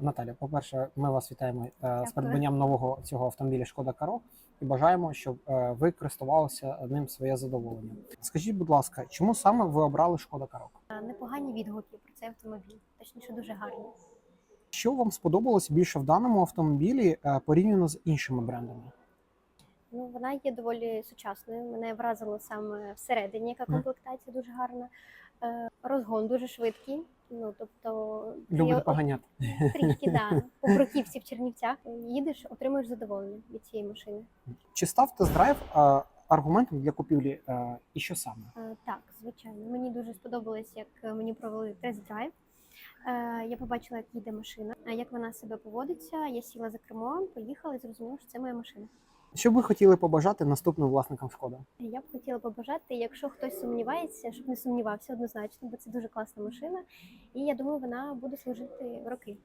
Наталя, по-перше, ми вас вітаємо Дякую. з придбанням нового цього автомобіля Шкода Каро і бажаємо, щоб е, ви користувалися ним своє задоволення. Скажіть, будь ласка, чому саме ви обрали Шкода Каро? Е, Непогані відгуки про цей автомобіль, точніше дуже гарні. Що вам сподобалось більше в даному автомобілі е, порівняно з іншими брендами? Ну вона є доволі сучасною. Мене вразило саме всередині, яка комплектація дуже гарна. Е, Розгон дуже швидкий. Ну тобто ти Любите поганяти? трішки да, по бруківці в Чернівцях їдеш, отримуєш задоволення від цієї машини. Чи став тест-драйв е, аргументом для купівлі? е, І що саме? Так, звичайно. Мені дуже сподобалось, як мені провели тест-драйв. Я побачила, як їде машина, як вона себе поводиться. Я сіла за кермо, поїхала і зрозуміла, що це моя машина. Що б ви хотіли побажати наступним власникам Шкода? Я б хотіла побажати, якщо хтось сумнівається, щоб не сумнівався однозначно, бо це дуже класна машина, і я думаю, вона буде служити роки.